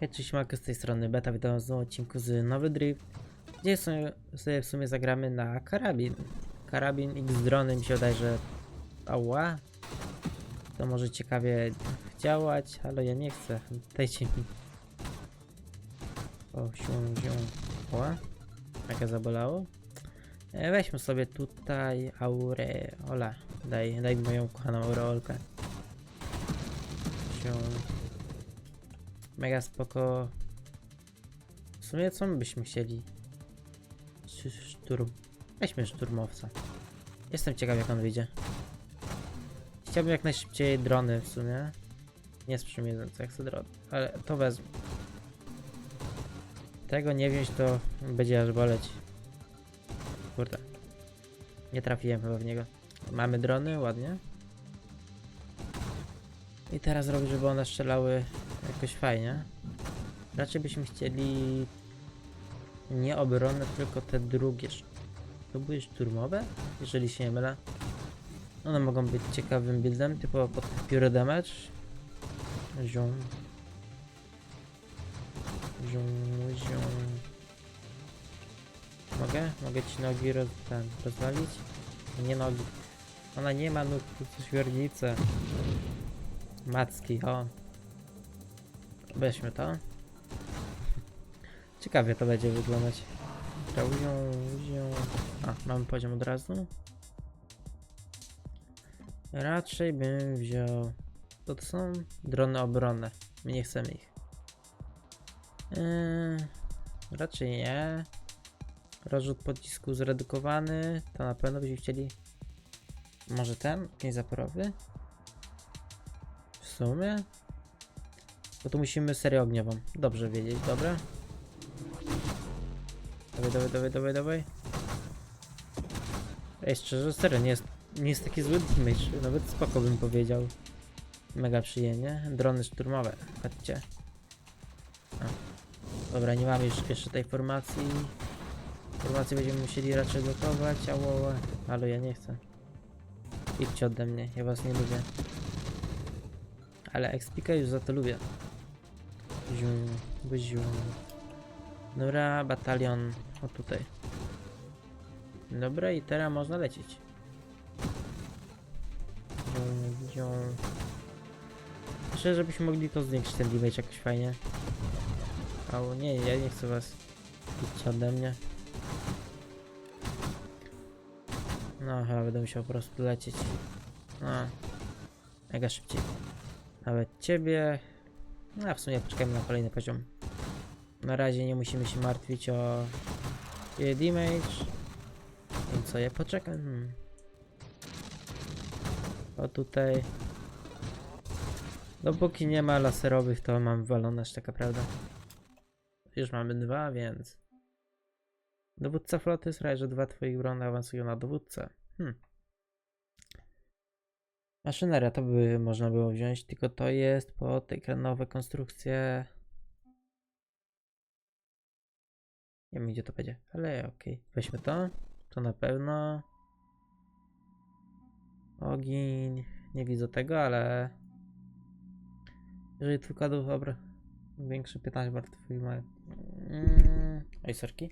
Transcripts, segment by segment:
Hej, cześć, z tej strony Beta, witam w nowym odcinku z Nowy Drift, gdzie sobie, w sumie zagramy na karabin. Karabin X drony mi się wydaje, że... Ała! To może ciekawie działać, ale ja nie chcę, dajcie mi. O, sią, sią. Ała! Mega zabolało. E, weźmy sobie tutaj aureola. Daj, daj moją kochaną aureolkę. Sią. Mega spoko. W sumie co my byśmy chcieli? Sz- Szturm. Weźmy szturmowca. Jestem ciekaw jak on wyjdzie. Chciałbym jak najszybciej drony w sumie. Nie sprzymierzące, jak chcę drony. Ale to wezmę. Tego nie wziąć to będzie aż boleć. Kurde. Nie trafiłem chyba w niego. Mamy drony, ładnie. I teraz robię, żeby one strzelały jakoś fajnie. Raczej byśmy chcieli nie obronę, tylko te drugie. To były szturmowe? Jeżeli się nie mylę. One mogą być ciekawym buildem, typowo pod pure damage. Ziom. Ziom, ziom. Mogę? Mogę ci nogi roz, ten, rozwalić? Nie nogi. Ona nie ma nóg, to świernice. Macki, o. Weźmy to. Ciekawie to będzie wyglądać. Trauzią, zią. A, mamy poziom od razu. Raczej bym wziął... To, to są drony obronne. My nie chcemy ich. Yy, raczej nie. Rozrzut pocisku zredukowany. To na pewno byśmy chcieli... Może ten? Jakiś zaporowy? W sumie? Bo tu musimy serię ogniową. Dobrze wiedzieć, dobra? Dawaj, dawaj, dawaj, dawaj, dawaj. Ej, szczerze, serio, nie jest, nie jest taki zły damage. Nawet spoko bym powiedział. Mega przyjemnie. Drony szturmowe, chodźcie. A. Dobra, nie mamy już jeszcze tej formacji. Formację będziemy musieli raczej gotować, ało, ale ja nie chcę. Idźcie ode mnie, ja was nie lubię. Ale Expika już za to lubię. Zium, zium. Dobra, batalion. O tutaj. Dobra, i teraz można lecieć. Zium, zium. Myślę, żebyśmy mogli to zwiększyć ten damage jakoś fajnie. O nie, ja nie chcę was. Idźcie ode mnie. No, chyba będę musiał po prostu lecieć. No. Mega szybciej. Nawet ciebie. No, w sumie poczekajmy na kolejny poziom. Na razie nie musimy się martwić o jej damage. Więc co, ja poczekam. Hmm. O tutaj. Dopóki nie ma laserowych, to mam walone, taka prawda. Już mamy dwa, więc. Dowódca floty sprawia, że dwa twoich drony awansują na dowódcę. Hmm. Maszyneria to by można było wziąć, tylko to jest pod ekranowe konstrukcje. Nie wiem gdzie to będzie, ale okej. Weźmy to. To na pewno. Ogień. Nie widzę tego, ale. Jeżeli tylko dobra. Większy 15 martwych ma. Mm. Oj, sorki.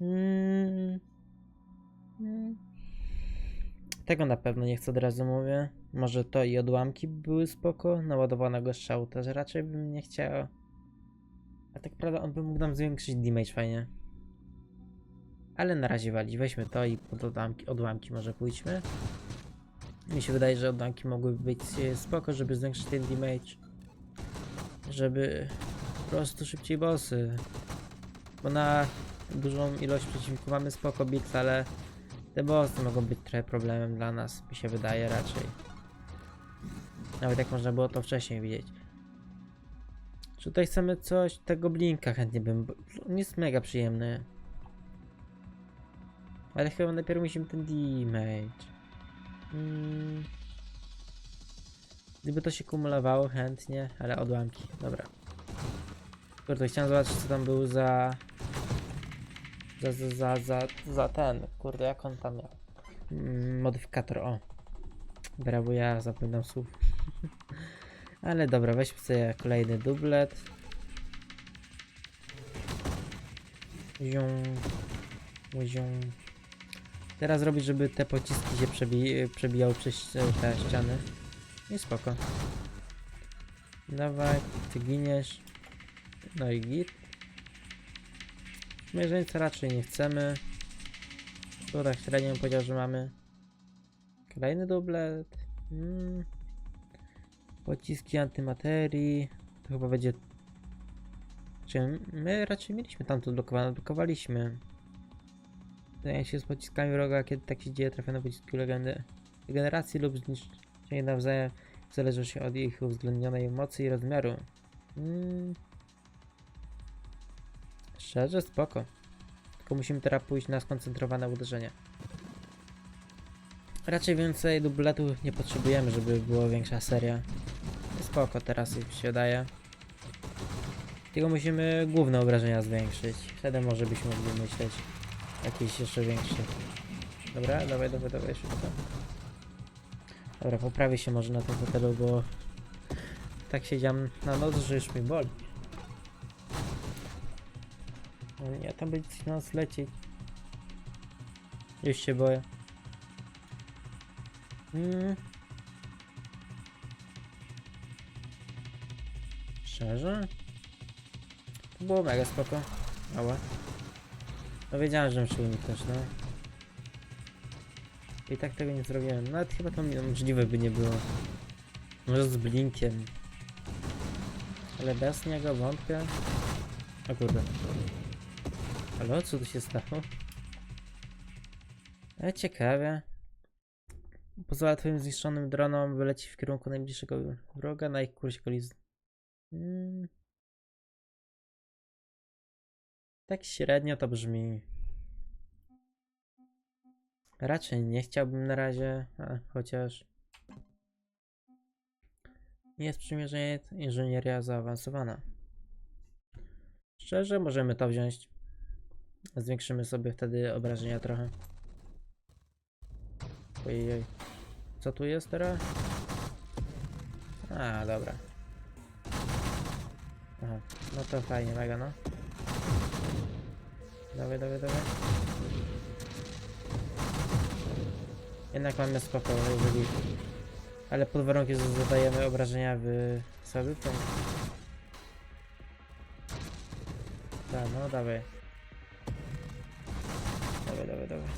Mm. Mm. Tego na pewno nie chcę od razu mówię. Może to i odłamki były spoko. Naładowanego strzału też raczej bym nie chciał. A tak prawda on by mógł nam zwiększyć damage fajnie. Ale na razie walić. Weźmy to i pod odłamki, odłamki może pójdźmy. Mi się wydaje, że odłamki mogłyby być e, spoko, żeby zwiększyć ten damage. Żeby po prostu szybciej bossy. Bo na dużą ilość przeciwników mamy spoko bits, ale te bossy mogą być trochę problemem dla nas, mi się wydaje raczej. Nawet jak można było to wcześniej widzieć. Czy tutaj chcemy coś, tego blinka chętnie bym, on jest mega przyjemny. Ale chyba najpierw musimy ten damage. Hmm. Gdyby to się kumulowało chętnie, ale odłamki, dobra. Kurde, chciałem zobaczyć co tam był za... Za, za, za, za, ten, kurde, jak on tam miał? Mm, modyfikator, o. Brawo, ja zapominam słów. Ale dobra, weźmy sobie kolejny dublet. Zią. Zią. Teraz robić, żeby te pociski się przebi przebijały przez te ściany. I spoko. Dawaj, ty giniesz. No i git. Mierzeńca raczej nie chcemy. Tu tak średnio bym powiedział, że mamy. Kolejny dublet. Mm. Pociski antymaterii. To chyba będzie. Czy my raczej mieliśmy tam to odblokowane? Odblokowaliśmy. Zdaje się z pociskami wroga, kiedy tak się dzieje, trafiono pociski legendy. Generacji lub zniszczenie nawzajem w zależności od ich uwzględnionej mocy i rozmiaru. Mm. Szczerze, spoko. Tylko musimy teraz pójść na skoncentrowane uderzenie. Raczej więcej dubletów nie potrzebujemy, żeby była większa seria. Spoko, teraz się daje. Tylko musimy główne obrażenia zwiększyć. Wtedy może byśmy mogli myśleć jakieś jeszcze większe. Dobra, dawaj, dawaj, dawaj, szybko. Dobra, poprawię się może na tym fotelu, bo tak siedziałem na noc, że już mi boli. Nie, tam będzie coś na nas lecieć. Już się boję. Mm. Szczerze? To było mega spoko. Ała. No wiedziałem, że muszę uniknąć, no. I tak tego nie zrobiłem. Nawet chyba to możliwe by nie było. Może z blinkiem. Ale bez niego wątpię. O kurde. Halo, co tu się stało? Ale ciekawe. Pozwala twoim zniszczonym dronom wylecieć w kierunku najbliższego wroga na ich kursie kolizji. Hmm. Tak średnio to brzmi. Raczej nie chciałbym na razie, a, chociaż jest przymierzenie inżynieria zaawansowana. Szczerze, możemy to wziąć. Zwiększymy sobie wtedy obrażenia trochę. Ojej. Co tu jest teraz? A, dobra. Aha, no to fajnie, mega no. Dawaj, dawaj, dawaj. Jednak mamy spoko, jeżeli... Ale pod warunkiem, że zadajemy obrażenia w sobie, to... Tak, no dawaj. Dawaj, dawaj, dawaj.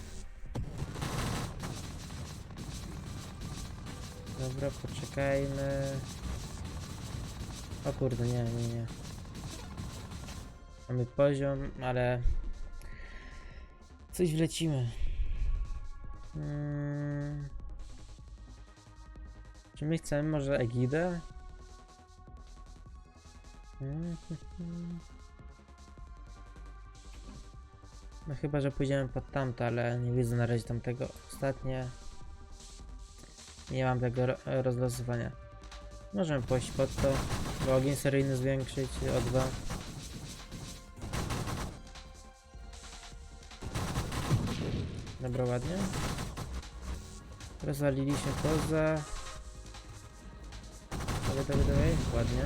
Dobra, poczekajmy. O kurde, nie, nie, nie. Mamy poziom, ale... Coś wlecimy. Hmm. Czy my chcemy może Egidę? Hmm, No chyba, że pójdziemy pod tamto, ale nie widzę na razie tamtego. Ostatnie. Nie mam tego ro rozlosowania. Możemy pójść pod to, bo ogień seryjny zwiększyć o dwa. Dobra, ładnie. Rozwaliliśmy poza. Dawaj, dawaj, dawaj, ładnie.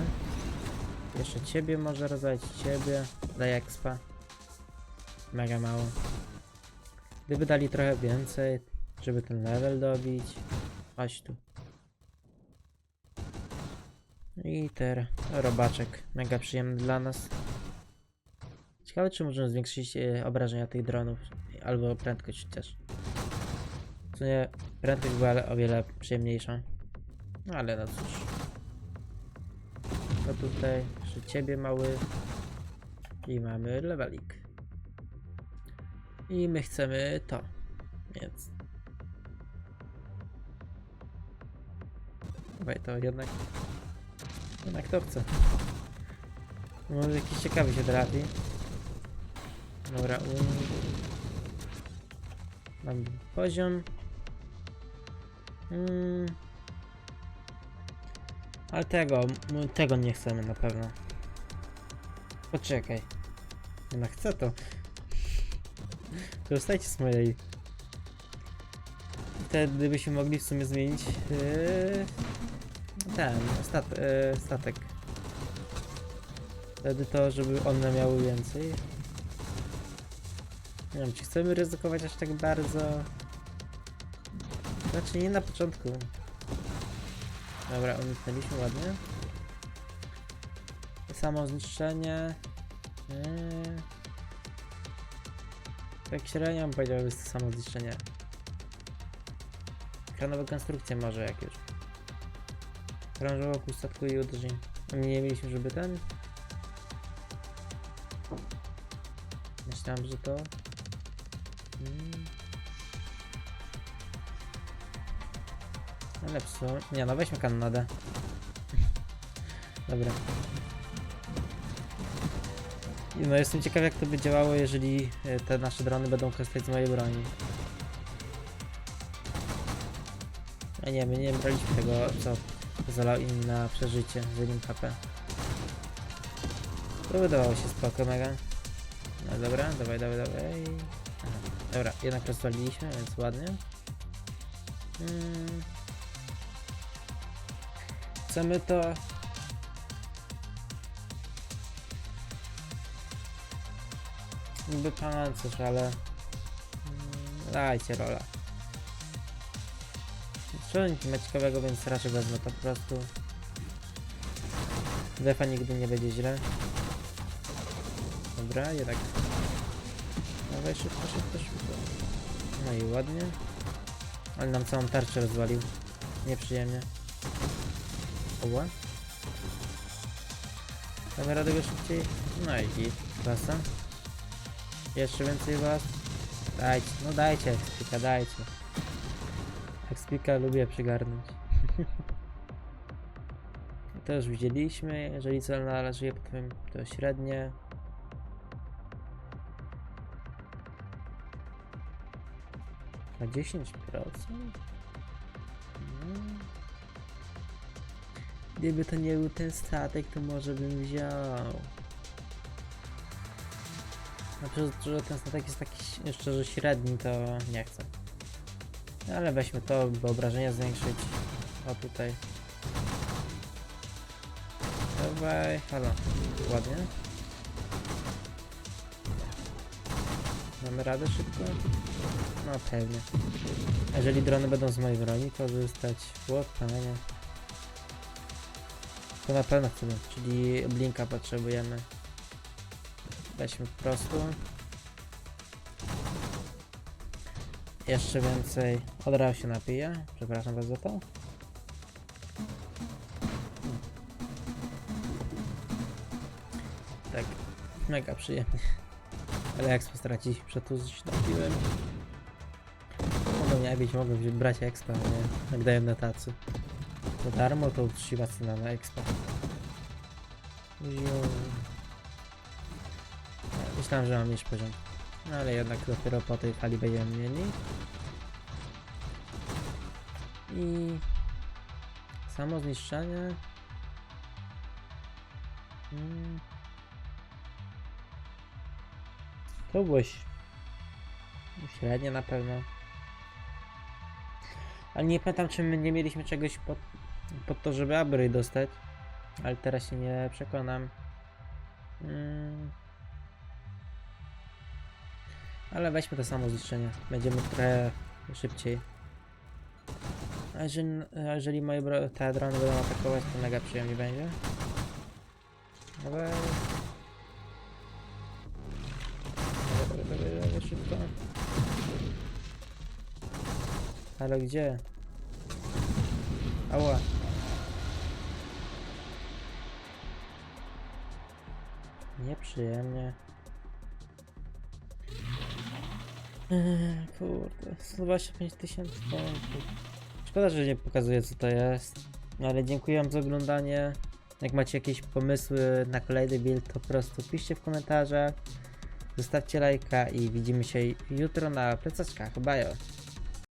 Jeszcze ciebie może rozwalić, ciebie. Daj expa. Mega mało. Gdyby dali trochę więcej, żeby ten level dobić. Chodź tu. I teraz robaczek. Mega przyjemny dla nas. Ciekawe, czy możemy zwiększyć e, obrażenia tych dronów. Albo prędkość też. Co nie, prędkość była o wiele przyjemniejsza. No ale no cóż. To tutaj przy ciebie mały. I mamy levelik. I my chcemy to. Więc. Dawaj to jednak. Jednak to chcę. Może jakiś ciekawy się trafi. Dobra, um... Mam poziom. Mm. Ale tego, tego nie chcemy na pewno. Poczekaj. No chcę to. Korzystajcie z mojej. Wtedy byśmy mogli w sumie zmienić yy, ten, stat, e, statek. Wtedy to, żeby one miały więcej. Nie wiem, czy chcemy ryzykować aż tak bardzo. Znaczy nie na początku. Dobra, uniknęliśmy ładnie. Samo zniszczenie. Eee. Tak średnio bym powiedział, jest to samo zniszczenie. Kranowe konstrukcje może jakieś. Krążyło wokół statku i uderzy. A my nie mieliśmy, żeby ten? Myślałem, że to... Mm. Ale psu... Nie no, weźmy kanonadę. Dobra. No jestem ciekaw jak to by działało, jeżeli e, te nasze drony będą korzystać z mojej broni. A nie, my nie braliśmy tego, co pozwalało im na przeżycie z jednym HP. To wydawało się spoko mega. No dobra, dawaj, dawaj, dawaj. Aha, dobra, jednak rozwaliliśmy, więc ładnie. Mm. Chcemy to... Niby pancerz, ale... Mm, dajcie rola. Strzelnik nie ma ciekawego, więc raczej wezmę to po prostu. Defa nigdy nie będzie źle. Dobra, jednak. Dawaj szybko, szybko, szybko. No i ładnie. Ale nam całą tarczę rozwalił. Nieprzyjemnie. Oła. Damy radę go szybciej. No i. Klasa. Jeszcze więcej was. Dajcie, no dajcie, Expika, dajcie. Expika lubię przygarnąć. to już widzieliśmy. Jeżeli cel należy, potem to średnie. Na 10%? Mm. Gdyby to nie był ten statek, to może bym wziął. Znaczy, że ten statek jest taki jeszcze, że średni, to nie chcę. Ale weźmy to, by obrażenia zwiększyć. O tutaj. Dawaj, halo. Ładnie. Mamy radę szybko? No pewnie. Jeżeli drony będą z mojej broni korzystać, łopanie. To na pewno chcemy, czyli blinka potrzebujemy. Weźmy po prostu. Jeszcze więcej. Od razu się napiję. Przepraszam was za to. Tak, mega przyjemnie. Ale jak stracić, przetu się napiłem. Mogę nie być, mogę wziąć brać expa, nie? Jak daję na tacy. Za darmo to cena na expa. Ziu. Myślałem, że mam niż poziom. No ale jednak dopiero po tej fali będziemy mieli. I samo zniszczenie. Mm. To było ś- średnie na pewno. Ale nie pamiętam, czy my nie mieliśmy czegoś pod, pod to, żeby upgrade dostać. Ale teraz się nie przekonam. Mm. Ale weźmy to samo zniszczenie. Będziemy trochę szybciej. A jeżeli, a jeżeli moje te drony będą atakować, to mega przyjemnie będzie. Dawaj. Dawaj, dawaj, dawaj, szybko. Ale gdzie? Ała. Nieprzyjemnie. Eee, Kurde, 125 tysięcy punktów. Szkoda, że nie pokazuje co to jest. No Ale dziękuję wam za oglądanie. Jak macie jakieś pomysły na kolejny build, to po prostu piszcie w komentarzach. Zostawcie lajka i widzimy się jutro na plecaczkach. Bajo.